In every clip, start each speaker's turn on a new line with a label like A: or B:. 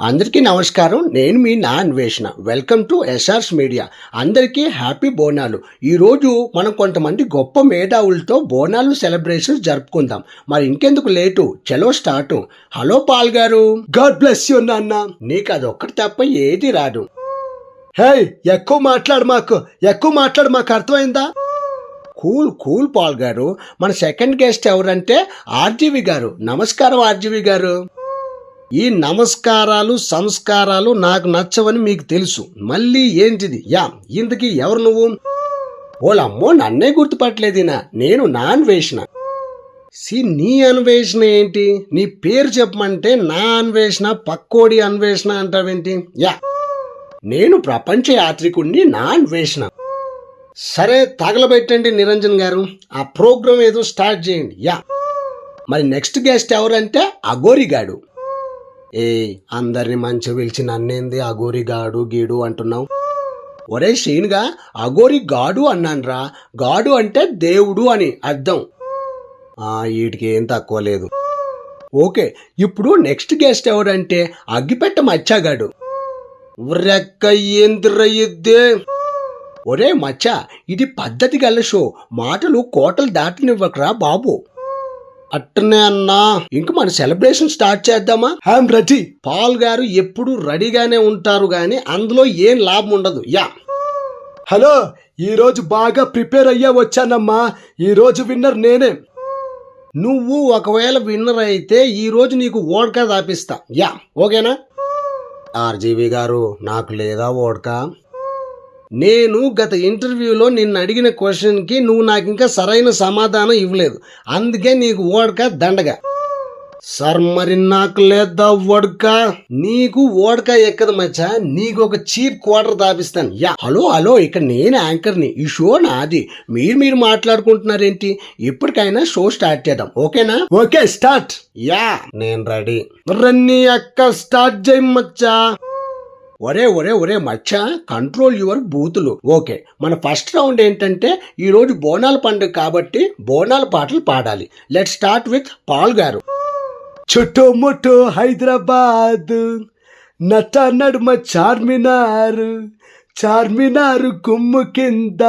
A: అందరికీ నమస్కారం. నేను మీ నా అన్వేషణ. వెల్కమ్ టు ఎస్ఆర్స్ మీడియా అందరికీ హ్యాపీ బోనాలు. ఈరోజు మనం కొంతమంది గొప్ప మేధావులతో బోనాలు సెలబ్రేషన్స్ జరుపుకుందాం. మరి ఇంకెందుకు లేటు? చలో స్టార్ట్. హలో పాల్ గారు. గాడ్ బ్లెస్ యూ నాన్న. నీకు అదొక్కటి తప్ప ఏది రాదు. హే ఎక్కువ మాట్లాడు మాకు. ఎక్కువ మాట్లాడు మాకు అర్థమైందా? కూల్ కూల్ పాల్ గారు. మన సెకండ్ గెస్ట్ ఎవరంటే ఆర్జీవి గారు. నమస్కారం ఆర్జీవి గారు. ఈ నమస్కారాలు సంస్కారాలు నాకు నచ్చవని మీకు తెలుసు. మళ్ళీ ఏంటిది? యా ఇంతకీ ఎవరు నువ్వు? ఓలమ్మో నన్నే గుర్తుపట్టలేదినా నేను నా అన్వేషణ. సి నీ అన్వేషణ ఏంటి? నీ పేరు చెప్పమంటే నా అన్వేషణ పక్కోడి అన్వేషణ అంటావేంటి? యా నేను ప్రపంచ యాత్రికుణ్ణి నా అన్వేషణ. సరే తగలబెట్టండి నిరంజన్ గారు. ఆ ప్రోగ్రామ్ ఏదో స్టార్ట్ చేయండి. యా మరి నెక్స్ట్ గెస్ట్ ఎవరంటే అగోరిగాడు ఏ అందరిని మంచి పిలిచి నన్నేంది అగోరి గాడు గీడు అంటున్నావు? ఒరే షీన్గా అగోరి గాడు అన్నాన్రా. గాడు అంటే దేవుడు అని అర్థం. వీటికి ఏం తక్కువ లేదు. ఓకే ఇప్పుడు నెక్స్ట్ గెస్ట్ ఎవరంటే అగ్గిపెట్ట మచ్చాగాడు. రెక్క ఒరే మచ్చ ఇది పద్ధతి గల షో. మాటలు కోటలు దాటనివ్వకరా బాబు. అట్టనే అన్నా. ఇంక మన సెలబ్రేషన్ స్టార్ట్ చేద్దామా? I'm ready. పాల్ గారు ఎప్పుడు రెడీగానే ఉంటారు గాని అందులో ఏం లాభం ఉండదు. యా. హలో ఈరోజు బాగా ప్రిపేర్ అయ్యా వచ్చానమ్మా. ఈరోజు విన్నర్ నేనే. నువ్వు ఒకవేళ విన్నర్ అయితే ఈరోజు నీకు ఓడకా దాపిస్తా. యా. ఓకేనా? ఆర్జీవి గారు నాకు లేదా ఓడకా నేను గత ఇంటర్వ్యూలో నిన్ను అడిగిన క్వశ్చన్కి నువ్వు నాకు ఇంకా సరైన సమాధానం ఇవ్వలేదు. అందుకే నీకు ఓడక దండగా. సార్ మరి నాకు లేదా ఓడక? నీకు ఓడక ఎక్కదు మచ్చా? నీకు ఒక చీప్ క్వార్టర్ దాపిస్తాను. యా. హలో హలో ఇక్కడ నేను యాంకర్ని. ఈ షో నాది. మీరు మీరు మాట్లాడుకుంటున్నారేంటి? ఇప్పటికైనా షో స్టార్ట్ చేద్దాం. ఓకేనా? Okay start. యా నేను రెడీ. రన్నీ అక్క స్టార్ట్ చేయి మచ్చా. ఒరే ఒరే ఒరే మచ్చ కంట్రోల్ యువర్ బూతులు. ఓకే మన ఫస్ట్ రౌండ్ ఏంటంటే ఈరోజు బోనాల పండుగ కాబట్టి బోనాల పాటలు పాడాలి. లెట్ స్టార్ట్ విత్ పాల్ గారు. చుట్టుముట్టు హైదరాబాద్ నట నడుమ చార్మినార్ చార్మినారు కుమ్ము కింద.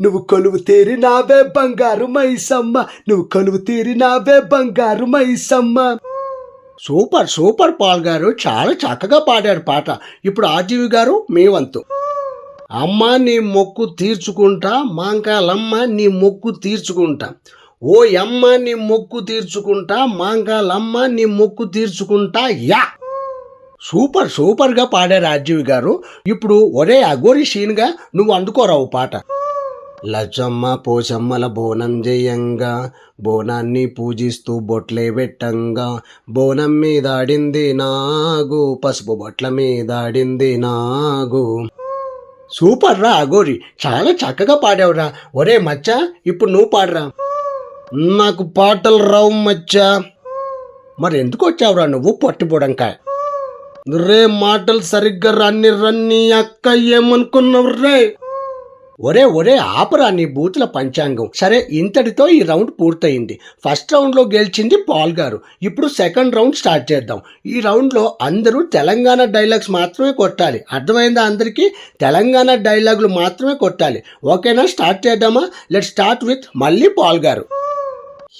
A: నువ్వు కొలువు తీరినావే బంగారు మైసమ్మ నువ్వు కొలువు తీరినావే బంగారు మైసమ్మ. సూపర్ సూపర్ పాల్ గారు చాలా చక్కగా పాడారు పాట. ఇప్పుడు ఆర్జీవి గారు మీ వంతు అమ్మ నీ మొక్కు తీర్చుకుంటా మాంకాలమ్మ నీ మొక్కు తీర్చుకుంటా. ఓ అమ్మ నీ మొక్కు తీర్చుకుంటా మాంకాలమ్మ నీ మొక్కు తీర్చుకుంటా యా. సూపర్ సూపర్గా పాడారు ఆర్జీవి గారు. ఇప్పుడు ఒరే అగోరి షీన్గా నువ్వు అందుకోరావు పాట. లచ్చమ్మ పోచమ్మల బోనం జయంగా బోనాన్ని పూజిస్తూ బొట్లే పెట్టంగా బోనం మీద ఆడింది నాగు పసుపు బొట్ల మీద ఆడింది నాగు. సూపర్ రా అగోరి చాలా చక్కగా పాడావురా. ఒరే మచ్చా ఇప్పుడు నువ్వు పాడరా. నాకు పాటలు రావు మచ్చా. మరి ఎందుకు వచ్చావురా నువ్వు పొట్టిపోడంకాయ రే మాటలు సరిగ్గా రన్ని రన్ని అక్క ఏమనుకున్నావు రే ఒరే ఒరే ఆపరా నీ బూతుల పంచాంగం. సరే ఇంతటితో ఈ రౌండ్ పూర్తయింది. ఫస్ట్ రౌండ్లో గెలిచింది పాల్ గారు. ఇప్పుడు సెకండ్ రౌండ్ స్టార్ట్ చేద్దాం. ఈ రౌండ్లో అందరూ తెలంగాణ డైలాగ్స్ మాత్రమే కొట్టాలి. అర్థమైందా అందరికీ? తెలంగాణ డైలాగులు మాత్రమే కొట్టాలి. ఓకేనా? స్టార్ట్ చేద్దామా? లెట్ స్టార్ట్ విత్ మళ్ళీ పాల్ గారు.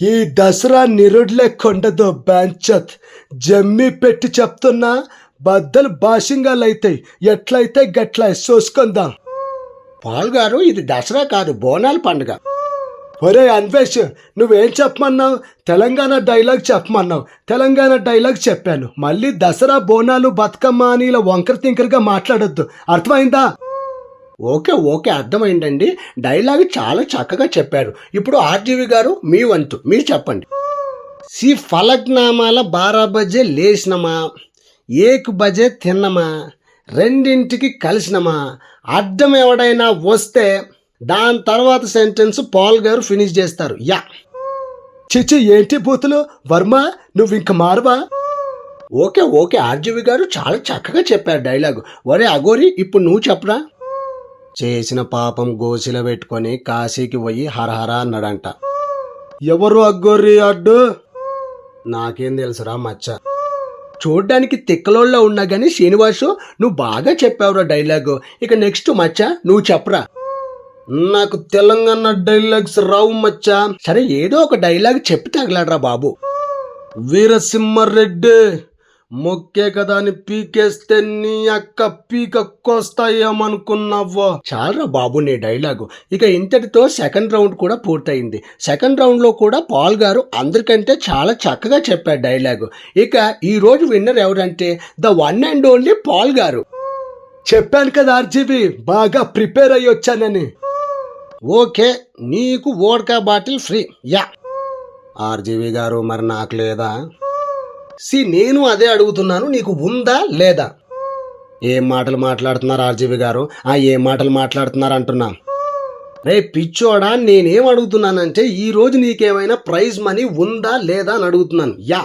A: ఈ దసరా నిరుడ్లే కొండదో బ్యాంచత్. జమ్మి పెట్టి చెప్తున్నా బద్దలు భాషింగాలైతాయి ఎట్లయితే గట్ల చూసుకుందాం పాల్ గారు ఇది దసరా కాదు బోనాల పండుగ. ఒరే అన్వేష్ నువ్వేం చెప్పమన్నావు? తెలంగాణ డైలాగ్ చెప్పమన్నావు. తెలంగాణ డైలాగ్ చెప్పాను. మళ్ళీ దసరా బోనాలు బతుకమ్మ అని ఇలా వంకర తింకరగా మాట్లాడొద్దు. అర్థమైందా? ఓకే ఓకే అర్థమైందండి. డైలాగ్ చాలా చక్కగా చెప్పారు. ఇప్పుడు ఆర్జీవి గారు మీ వంతు మీరు చెప్పండి. సి ఫలక్నామాల బారా బజే లేచినమా ఏక్ బజే తిన్నమా? రెండింటికి కలిసినమా? అర్థం ఎవడైనా వస్తే దాని తర్వాత సెంటెన్స్ పాల్ గారు ఫినిష్ చేస్తారు. యా. చిచి ఏంటి బూతులు? వర్మ నువ్వు ఇంక మారవా? ఓకే ఓకే ఆర్జీవి గారు చాలా చక్కగా చెప్పారు డైలాగ్. ఒరే అగోరి ఇప్పుడు నువ్వు చెప్పరా? చేసిన పాపం గోసిల పెట్టుకొని కాశీకి పోయి హరహర అన్నాడంట. ఎవరు అగ్గోరి అడ్డు? నాకేం తెలుసురా మచ్చ. చూడ్డానికి తిక్కలోళ్ళ ఉన్నా కానీ శ్రీనివాసు నువ్వు బాగా చెప్పావురా డైలాగు. ఇక నెక్స్ట్ మచ్చా నువ్వు చెప్పరా. నాకు తెలంగాణ డైలాగ్స్ రావు మచ్చా. సరే ఏదో ఒక డైలాగ్ చెప్పి తగలాడరా బాబు. వీరసింహారెడ్డి. మొక్కే కదా అని పీకేస్తే నీ అక్క పీక కోస్తాయేమనుకున్నావో? చాలరా బాబు నీ డైలాగు. ఇక ఇంతటితో సెకండ్ రౌండ్ కూడా పూర్తయింది. సెకండ్ రౌండ్లో కూడా పాల్ గారు అందరికంటే చాలా చక్కగా చెప్పారు డైలాగు. ఇక ఈ రోజు విన్నర్ ఎవరంటే the one and only Paul గారు. చెప్పాను కదా ఆర్జీబీ బాగా ప్రిపేర్ అయ్యి వచ్చానని. ఓకే నీకు vodka bottle free. Yeah. RGV గారు మరి నాకు లేదా? సి నేను అదే అడుగుతున్నాను నీకు ఉందా లేదా? ఏం మాటలు మాట్లాడుతున్నారు ఆర్జీవి గారు? ఆ ఏ మాటలు మాట్లాడుతున్నారు అంటున్నా. రే పిచ్చోడా నేనేం అడుగుతున్నానంటే ఈరోజు నీకేమైనా ప్రైజ్ మనీ ఉందా లేదా అని అడుగుతున్నాను. యా.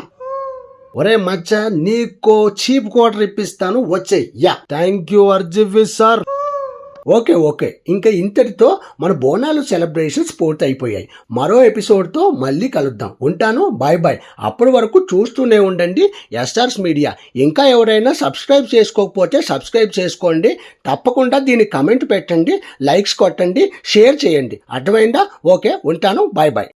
A: ఒరే మచ్చ నీకో చీప్ క్వార్టర్ ఇప్పిస్తాను వచ్చే yeah. Thank you RGV sir. Okay okay. ఇంకా ఇంతటితో మన బోనాలు సెలబ్రేషన్స్ పూర్తి అయిపోయాయి మరో ఎపిసోడ్తో మళ్ళీ కలుద్దాం. ఉంటాను. Bye bye. అప్పటి వరకు చూస్తూనే ఉండండి. SRS media. ఇంకా ఎవరైనా సబ్స్క్రైబ్ చేసుకోకపోతే సబ్స్క్రైబ్ చేసుకోండి. తప్పకుండా దీన్ని కమెంట్ పెట్టండి లైక్స్ కొట్టండి షేర్ చేయండి. అర్థమైందా? ఓకే ఉంటాను. Bye bye.